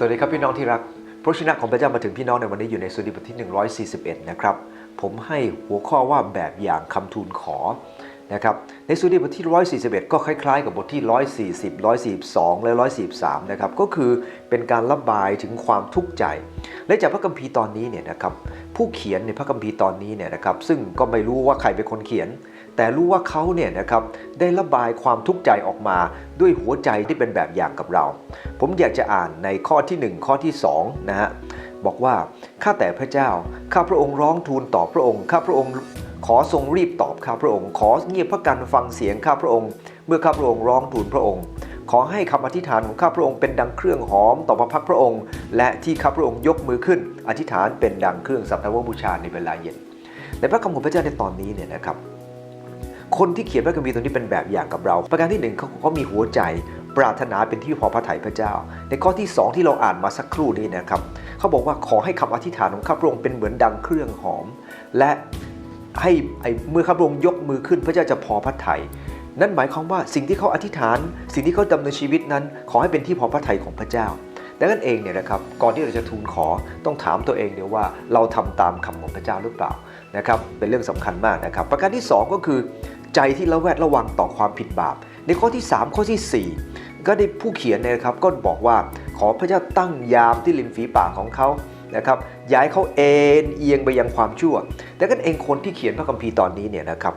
สวัสดีครับพี่น้องที่รัก พระชนะของพระเจ้ามาถึงพี่น้องในวันนี้อยู่ในสุดีบทที่ 141 นะครับ ผมให้หัวข้อว่าแบบอย่างคำทูลขอ นะครับในสุดีบทที่ 141 ก็คล้ายๆ กับบทที่ 140 142 และ 143 นะครับ ก็คือเป็นการระบายถึงความทุกข์ใจ และจากพระคัมภีร์ตอนนี้เนี่ยนะครับ ผู้เขียนในพระคัมภีร์ตอนนี้เนี่ยนะครับ ซึ่งก็ไม่รู้ว่าใครเป็นคนเขียน แต่รู้ว่าเขาเนี่ยนะครับได้ระบายความทุกข์ใจออกมาด้วยหัวใจที่เป็นแบบอย่างกับเรา ผมอยากจะอ่านในข้อที่ 1 ข้อที่2นะฮะ บอกว่า ข้าแต่พระเจ้า ข้าพระองค์ร้องทูลต่อพระองค์ ข้าพระองค์ ขอทรงรีบตอบข้าพระองค์ ขอเงียบพระกันฟังเสียงข้าพระองค์ เมื่อข้าพระองค์ร้องทูลพระองค์ ขอให้คำอธิษฐานของข้าพระองค์เป็นดังเครื่องหอมต่อพระพักพระองค์ และที่ข้าพระองค์ยกมือขึ้น อธิษฐานเป็นดังเครื่องสัตวบูชาในเวลาเย็น ในพระคำของพระเจ้าในตอนนี้เนี่ยนะครับ คนที่เขียนพระคัมภีร์ตรงนี้เป็นแบบอย่างกับเรา ประการที่หนึ่งเขาเขามีหัวใจปรารถนาเป็นที่พอพระทัยพระเจ้า ในข้อที่สองที่เราอ่านมาสักครู่นี้นะครับเขาบอกว่าขอให้คำอธิษฐานของข้าพระองค์เป็นเหมือนดังเครื่องหอม และ ให้ไอ้เมื่อข้าพระองค์ยกมือขึ้นพระเจ้าจะพอพระทัยนั่นหมายความว่าสิ่งที่เขาอธิษฐาน สิ่งที่เขาดำเนินชีวิตนั้น ขอให้เป็นที่พอพระทัยของพระเจ้าดังนั้นเองเนี่ยนะครับก่อนที่เราจะทูลขอต้องถามตัวเองเดียวว่าเราทำตามคำของพระเจ้าหรือเปล่านะครับเป็นเรื่องสำคัญมากนะครับ ประการที่สองก็คือใจที่ระแวดระวังต่อความผิดบาป ในข้อที่ 3 ข้อทีสี่4 ก็ได้ผู้เขียนเนยนะครับก็บอกว่าขอพระเจ้าตั้งยามที่ริมฝีปากของเขา นะครับย้ายเขาเอ็นเอียงไปยังความชั่ว แต่กันเองคนที่เขียนพระคัมภีร์ตอนนี้เนี่ยนะครับ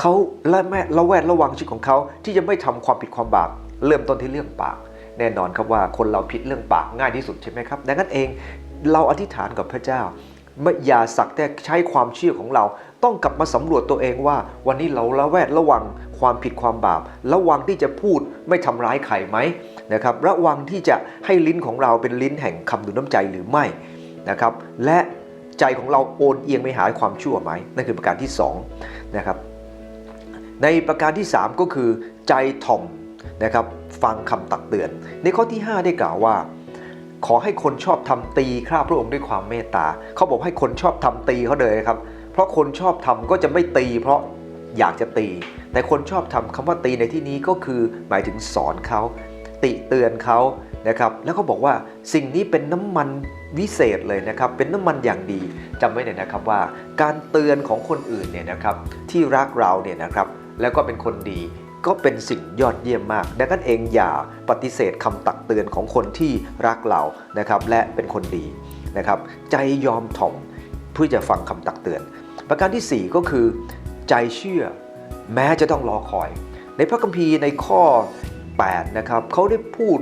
เขาละแม่ระแวดระวังชีวิตของเขาที่จะไม่ทำความผิดความบาปเริ่มต้นที่เรื่องปาก แน่นอนครับว่าคนเราผิดเรื่องปากง่ายที่สุดใช่ไหมครับดังนั้นเองเราอธิษฐานกับพระเจ้าไม่อย่าสักแต่ใช้ความเชื่อของเรา ต้องกลับมาสำรวจตัวเองว่า วันนี้เราละแวดระวังความผิดความบาป ระวังที่จะพูดไม่ทำร้ายใครไหมนะครับ ระวังที่จะให้ลิ้นของเราเป็นลิ้นแห่งคำดุลน้ำใจหรือไม่ นะครับ และใจของเราโอนเอียงไปหาความชั่วไหมนั่นคือประการที่2นะครับในประการที่ 3 ก็คือใจถ่อมนะครับฟังคำตักเตือน ในข้อที่ 5 ได้กล่าวว่า ขอให้คนชอบทำตีข้าพระองค์ด้วยความเมตตาเขาบอกให้คนชอบทำตีเขาเลยครับ เพราะคนชอบทำก็จะไม่ตี เพราะอยากจะตี แต่คนชอบทำคำว่าตีในที่นี้ก็คือหมายถึงสอนเขาติเตือนเขานะครับแล้วเขาบอกว่าสิ่งนี้เป็นน้ำมัน วิเศษเลยนะครับ เป็นน้ำมันอย่างดีจำไว้เลยนะครับว่า การเตือนของคนอื่นเนี่ยนะครับที่รักเราเนี่ยนะครับแล้วก็เป็นคนดีก็เป็นสิ่งยอดเยี่ยมมาก ดังนั้นเองอย่าปฏิเสธคำตักเตือนของคนที่รักเรานะครับและเป็นคนดีนะครับใจยอมถ่อมเพื่อจะฟังคำตักเตือน ประการทีสี่4 ก็คือ ใจเชื่อแม้จะต้องรอคอย ในพระคัมภีร์ในข้อ8นะครับเขาได้พูด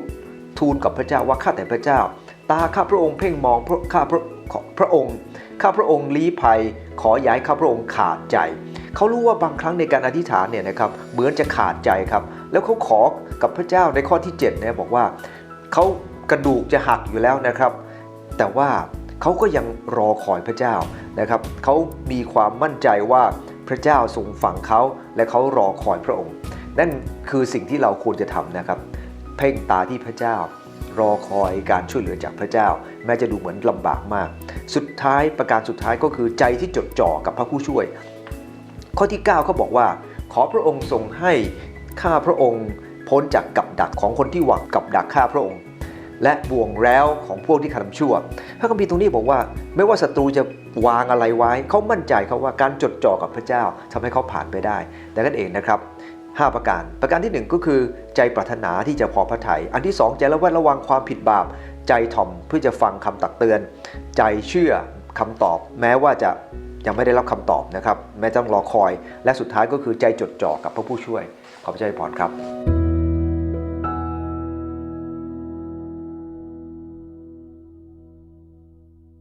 ทูลกับพระเจ้าว่าข้าแต่พระเจ้า ตาข้าพระองค์เพ่งมองพระข้าพระอพระองค์ ข้าพระองค์ลี้ภัย ขอย้ายข้าพระองค์ขาดใจ เขารู้ว่าบางครั้งในการอธิษฐานเนี่ยนะครับเหมือนจะขาดใจครับ แล้วเขาขอกับพระเจ้าในข้อที่7เนี่ยบอกว่าเขากระดูกจะหักอยู่แล้วนะครับ แต่ว่าเขาก็ยังรอคอยพระเจ้านะครับเขามีความมั่นใจว่าพระเจ้าทรงฟังเขาและเขารอคอยพระองค์ นั่นคือสิ่งที่เราควรจะทำนะครับ เพ่งตาที่พระเจ้า รอคอยการช่วยเหลือจากพระเจ้า แม้จะดูเหมือนลำบากมาก สุดท้ายประการสุดท้ายก็คือใจที่จดจ่อกับพระผู้ช่วย ข้อที่ 9 เขาบอกว่า ขอพระองค์ทรงให้ข้าพระองค์พ้นจากกับดักของคนที่หวังกับดักข้าพระองค์ และบ่วงแล้วของพวกที่กระทำชั่วพระคัมภีร์ตรงนี้บอกว่า ไม่ว่าศัตรูจะวางอะไรไว้ เขามั่นใจเขาว่าการจดจ่อกับพระเจ้าทำให้เขาผ่านไปได้แต่นั่นเองนะครับ 5 ประการ ประการทีหนึ่1 ก็คือ ใจปรารถนาที่จะพอพระทยัยอันที่ 2 ใจระแวดระวังความผิดบาป ใจถ่อมเพื่อจะฟังคำตักเตือน ใจเชื่อคำตอบ แม้ว่าจะยังไม่ได้รับคำตอบนะครับ แม้ต้องรอคอย และสุดท้ายก็คือใจจดจ่อกับพระผู้ช่วย ขอบใจพรครับ